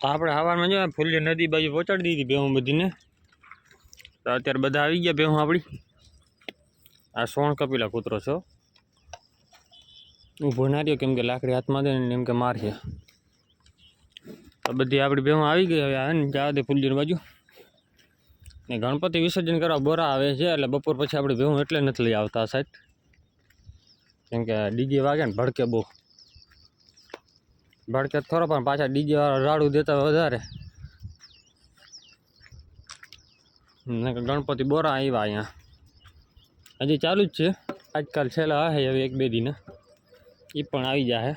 તો આપણે હવારમાં જો ફૂલી નદી બાજુ પહોંચાડી દીધી બેહું બધીને. તો અત્યારે બધા આવી ગયા બેહું આપણી. આ સોણ કપીલા કૂતરો છો ઊભો ના રહ્યો કેમ કે લાકડી હાથમાં દે ને એમ કે મારશે તો બધી આપણી બેહું આવી ગઈ હવે આવે ને જવા દે ફૂલજીની બાજુ. ને ગણપતિ વિસર્જન કરવા બોરા આવે છે એટલે બપોર પછી આપણે ભેહું એટલે નથી લઈ આવતા સાહેબ. કેમ કે ડીજે વાગે ને ભડકે બહુ. ભડકે થોડો પણ પાછા ડીજે વાળા રાડું દેતા વધારે. ને કે ગણપતિ બોરા આવ્યા અહીંયા. હજી ચાલુ જ છે. આજકાલ છેલ્લા હે હવે એક બે દિને. એ પણ આવી જાય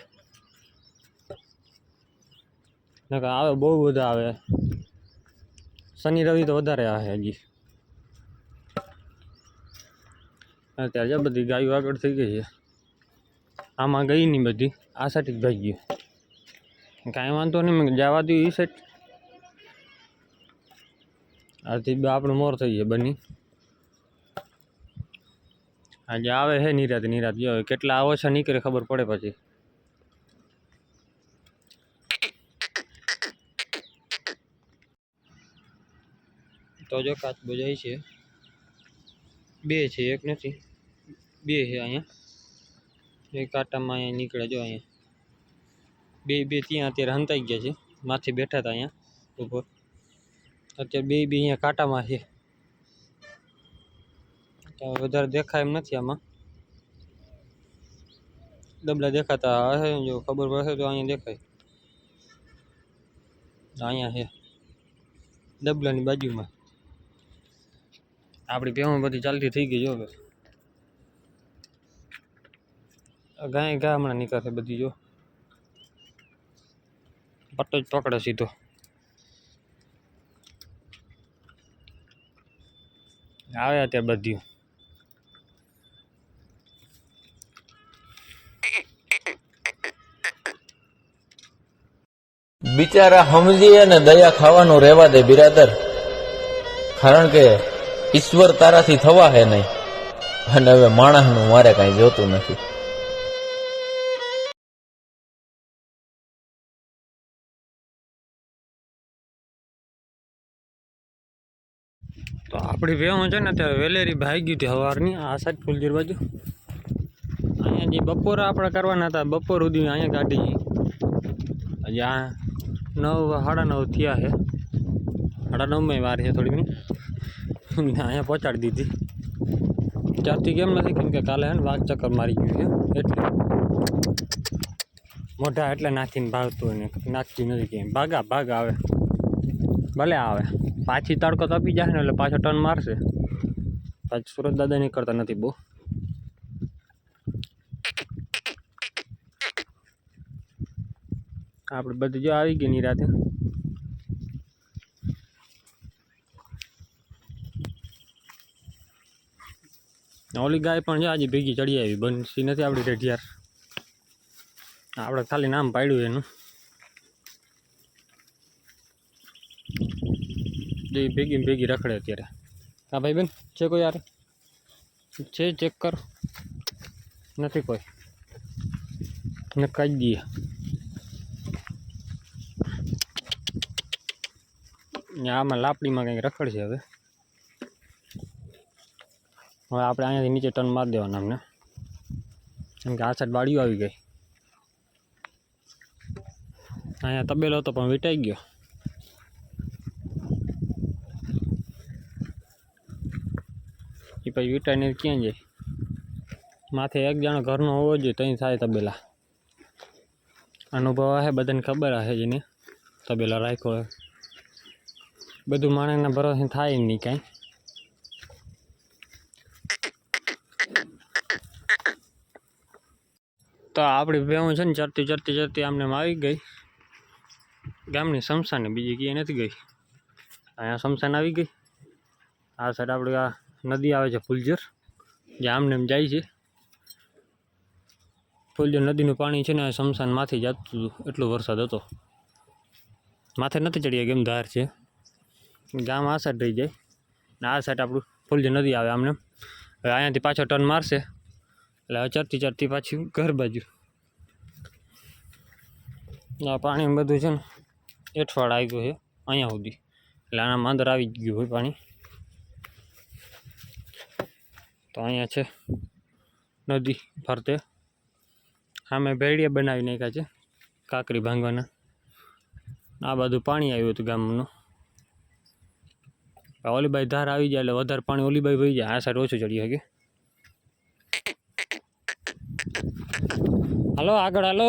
નકર આવે બહુ બધા આવે. શનિ, રવિ તો વધારે આવે હજી. અત્યારે જો બધી ગાયો આગળ થઈ ગઈ છે. આમાં ગઈ નહીં બધી. આ સાઈડ જ ભાઈ ગયું કાંઈ વાંધો નહીં, મેં જવા દઉં એ સેટ આથી આપણું મોર થઈ જાય બની. આજે આવે છે નિરાત નિરાત. જો કેટલા કેટલા છે નીકળે ખબર પડે પછી. તો જો કાચ જાય છે. બે છે, એક નથી. બે છે અહીંયા. એક કાંટામાં અહીંયા નીકળે, જો અહીંયા. બે બે ત્યાં અત્યારે હંતાઈ ગયા છે. માથે બેઠા હતા અહીંયા ઉપર. અત્યારે બે બે અહીંયા કાંટામાં છે. તો વધારે દેખાય એમ નથી આમાં. ડબલા દેખાતા હશે જો ખબર પડશે તો અહીંયા દેખાય. અહીંયા છે. ડબલાની બાજુમાં. આપણી ભેહું બધી ચાલતી થઈ ગઈ જો હવે. ગાય ગા હમણાં નીકળશે બધી જો. પટ્ટો જ પકડે સીધો. આવે અત્યારે બધી બિચારા સમજી અને દયા ખાવાનું રહેવા દે બિરાદર. કારણ કે ઈશ્વર તારાથી થવા હે નહીં. અને હવે માણસનું મારે કાંઈ જોતું નથી. તો આપણી વેહું છે ને ત્યારે વેલેરી ભાઈ ગયું હતી સવારની આ સાઈડ ફૂલજીર બાજુ. અહીંયા જે બપોર આપણે કરવાના હતા, બપોર સુધી અહીંયા કાઢી હજી આ નવ, સાડા નવ થયા છે. સાડા નવમાં વાર છે થોડી અહીંયા પહોંચાડી દીધી. ચારથી કેમ નથી? કેમ કે કાલે હે વાઘ ચક્કર મારી ગયું છે. એટલે મોઢા એટલે નાખીને ભાગતું હોય નાખતી નથી કેમ ભાગા, ભાગ આવે. ભલે આવે. પાછી તડકો તપી જાય ને એટલે પાછો ટર્ન મારશે. પાછી સુરત દાદા નીકળતા નથી બહુ. આપણે બધી જો આવી ગઈ નિરાતે. ઓલી ગાય પણ છે આજે ભેગી ચડી આવી. બનશી નથી આપણી રેઢિયાર. આપણે ખાલી નામ પાડ્યું એનું. જે ભેગી ભેગી રખડે અત્યારે. હા, ભાઈ બેન, છે કોઈ યાર? છે ચેક કર. નથી કોઈ. ને કાઢી દઈએ આમાં લાપડીમાં કંઈક રખડશે હવે. હવે આપણે અહીંયાથી નીચે ટર્ન મારી દેવાના અમને. કેમ કે આ સાઈડ બાળીઓ આવી ગઈ. અહીંયા તબેલો હતો પણ વીટાઈ ગયો. એ પછી વીટાઈને ક્યાં જાય? માથે એક જણ ઘરનો હોવો જોઈએ, ત્યાં થાય તબેલા. અનુભવ હશે બધાને ખબર હશે જેને તબેલા રાખ્યો હોય બધું માણસના ભરોસે થાય નહીં કાંઈ. તો આપણી ભેહું છે ને ચરતી ચરતી ચરતી આમને આવી ગઈ. ગામની શમશાને બીજી ક્યાંય નથી ગઈ. અહીંયા શમશાન આવી ગઈ. આ સાઈડ આપણે આ નદી આવે છે ફુલજર જે આમને એમ જાય છે. ફુલજર નદીનું પાણી છે ને શમશાનમાંથી જતું હતું, એટલો વરસાદ હતો. માથે નથી ચડી કેમ ધાર છે. ગામ આ સાઈડ રહી જાય. ને આ સાઈડ આપણું ફુલજર નદી આવે આમને. હવે અહીંયાથી પાછો ટર્ન મારશે. એટલે હવે ચરતી ચરતી પાછી ઘર બાજુ. આ પાણી બધું છે ને, એઠવાડ ગયું છે, અહીંયા સુધી. એટલે આનામાં અંદર આવી ગયું હોય પાણી. તો અહીંયા છે નદી ફરતે. સામે ભેડિયા બનાવી નાખ્યા છે, કાંકરી ભાંગવાના. આ બધું પાણી આવ્યું હતું ગામનું. ઓલીબાઈ ધાર આવી જાય એટલે વધારે પાણી ઓલીબાઈ વહી જાય. આ સાઈડ ઓછું ચડી શકે હાલો, આગળ હાલો.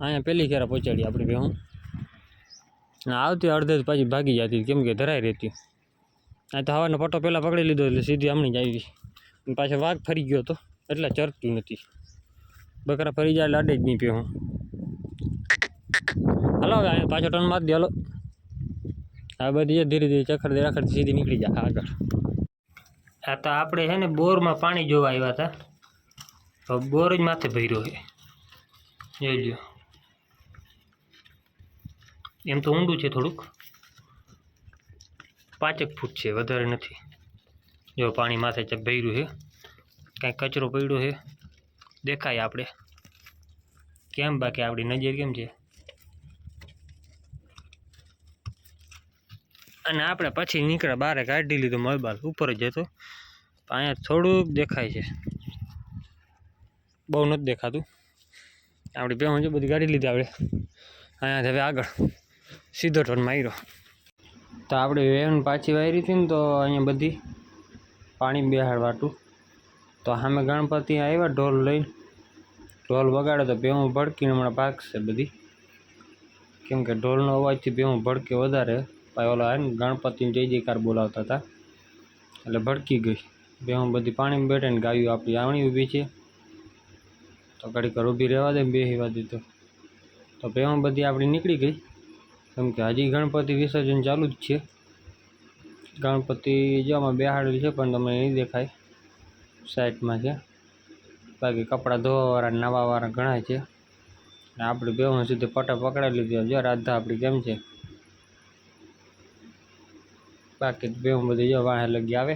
અહીંયા પેલી ખેરા પહોંચાડી આપણી ભાઈ અને આવતી અડધે જ પાછી ભાગી જતી કેમ કે ધરાઈ રહેતી. આ તો હવાનો પટ્ટો પહેલાં પકડી લીધો એટલે સીધી હમણાં જ આવી પાછો વાઘ ફરી ગયો હતો એટલે ચરતું નથી. બકરા ફરી જાય અડે જ નહીં પીએ હું હલો, હવે પાછો ટર્ન મારી દે, હલો. આ બધી ધીરે ધીરે ધીરે દે રાખડ સીધી નીકળી જાય આગળ. આ તો આપણે છે ને બોરમાં પાણી જોવા આવ્યા હતા. બોર જ માથે ભર્યો છે. જોઈજો એમ તો ઊંડું છે થોડુંક. પાંચેક ફૂટ છે, વધારે નથી. જો પાણી માથે ભર્યું છે, કાંઈ કચરો પડ્યો છે. દેખાય આપણે. કેમ બાકી આપણી નજર કેમ છે? અને આપણે પછી નીકળ્યા બહાર કાઢી લીધો મોબાઈલ, ઉપર જ હતો. અહીંયા થોડુંક દેખાય છે. બહુ નથી દેખાતું. આપણી બે જો બધી ગાડી લીધી આપણે. અહીંયા હવે આગળ. સીધો ટર્ન માર્યો. તો આપણે વેન પાછી વાયરી હતી ને તો અહીંયા બધી પાણી બેહાડવાટું. તો સામે ગણપતિ આવ્યા, ઢોલ લઈને. ઢોલ વગાડે તો ભેહું ભડકીને હમણાં ભાગશે બધી. કેમ કે ઢોલનો અવાજથી ભેહું ભડકે વધારે. ભાઈ ઓલા ગણપતિને જય જયકાર બોલાવતા હતા. એટલે ભડકી ગઈ. ભેહું બધી પાણીમાં બેઠે ને ગાયું આપણી આવણી ઊભી છે. તો ઘડીક ઊભી રહેવા દે બેહીવા દીધો તો ભેહું બધી આપણી નીકળી ગઈ. કેમ કે હજી ગણપતિ વિસર્જન ચાલુ જ છે. ગણપતિ જો આમાં બેહાડેલ છે, પણ તમને નહીં દેખાય. સાઈડમાં છે. બાકી કપડાં ધોવાવાળા નાવાવાળા ઘણા છે. આપણે બેહું સુધી પટા પકડાઈ લીધી. જો રાધા આપણી કેમ છે? બાકી બેહું બધી જો વાહે લગી આવે.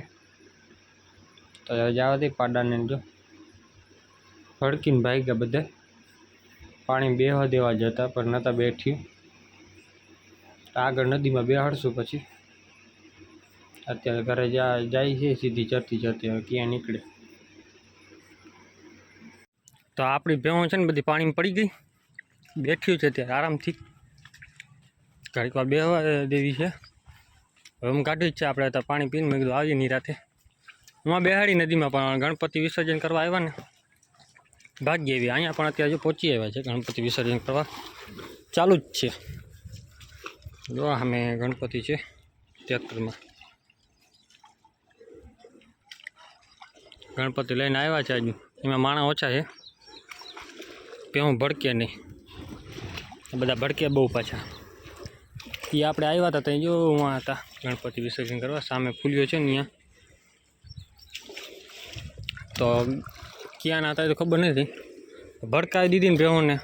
તો જવા દે પાડાને જો. ફડકીને ગયા બધા પાણી બેહવા દેવા જતા, પણ નહોતા બેઠ્યું આગળ નદીમાં બેહાડશું પછી. અત્યારે ઘરે જાય છે, સીધી ચરતી ચરતી હવે ક્યાં નીકળે. તો આપણી ભેહું છે ને બધી પાણીમાં પડી ગઈ. બેઠ્યું છે ત્યારે આરામથી. ઘડીક વાર બેહવા દેવી છે. હવે હું કાઢ્યું જ છે, આપણે તો પાણી પીને મેં કીધું આવી રાતે. હું બેહાડી નદીમાં પણ ગણપતિ વિસર્જન કરવા આવ્યા ને. ભાગ્ય એવી, અહીંયા પણ અત્યારે જો પહોંચી આવ્યા છે ગણપતિ વિસર્જન કરવા. ચાલુ જ છે. જો અમે ગણપતિ છે ટ્રેક્ટરમાં ગણપતિ લઈને આવ્યા છે આજનું એમાં માણા ઓછા છે. પેવું ભડકે નહીં. બધા ભડકે બહુ પાછા. એ આપણે આવ્યા હતા ત્યાં જોવા હતા ગણપતિ વિસર્જન કરવા. સામે ફૂલ્યો છે ને અહીંયા. તો ક્યાં હતા તો ખબર નથી. ભડકાવી દીધી ને ભેહોને.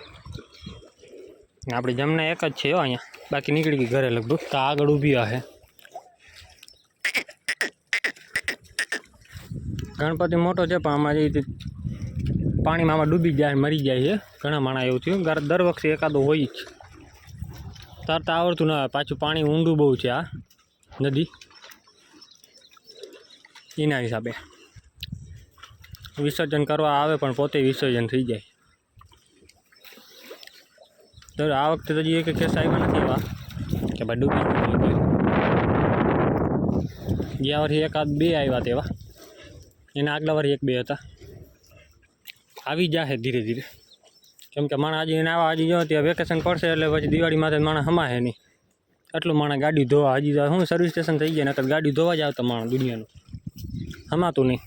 આપણી જમના એક જ છે અહીંયા. બાકી નીકળી ગઈ ઘરે લગભગ. તો આગળ ઊભી આહે ગણપતિ મોટો છે, પણ આમાં જે પાણીમાં આમાં ડૂબી જાય, મરી જાય છે. ઘણા માણા એવું થયું. ઘર દર વખતે એકાદો હોય જ. તરતા આવડતું ના આવે. પાછું પાણી ઊંડું બહુ છે, આ નદી. એના હિસાબે. વિસર્જન કરવા આવે, પણ પોતે વિસર્જન થઈ જાય. તો આ વખતે તો હજી એક કેસ આવ્યા નથી એવા, કે ભાઈ ડૂબી ગયું વર્ષે એકાદ બે આવ્યા તેવા. એના આગલા વર્ષે એક બે હતા. આવી જાહે ધીરે ધીરે. કેમ કે માણસ હજી એને આવા હજી જો ત્યાં વેકેશન પડશે એટલે પછી દિવાળી માથે માણસ હમાશે નહીં. એટલું માણસ ગાડી ધોવા, હજી હું સર્વિસ સ્ટેશન થઈ ગયા, નકર ગાડી ધોવા જ આવતા માણસ દુનિયાનું. હમાતું નહીં.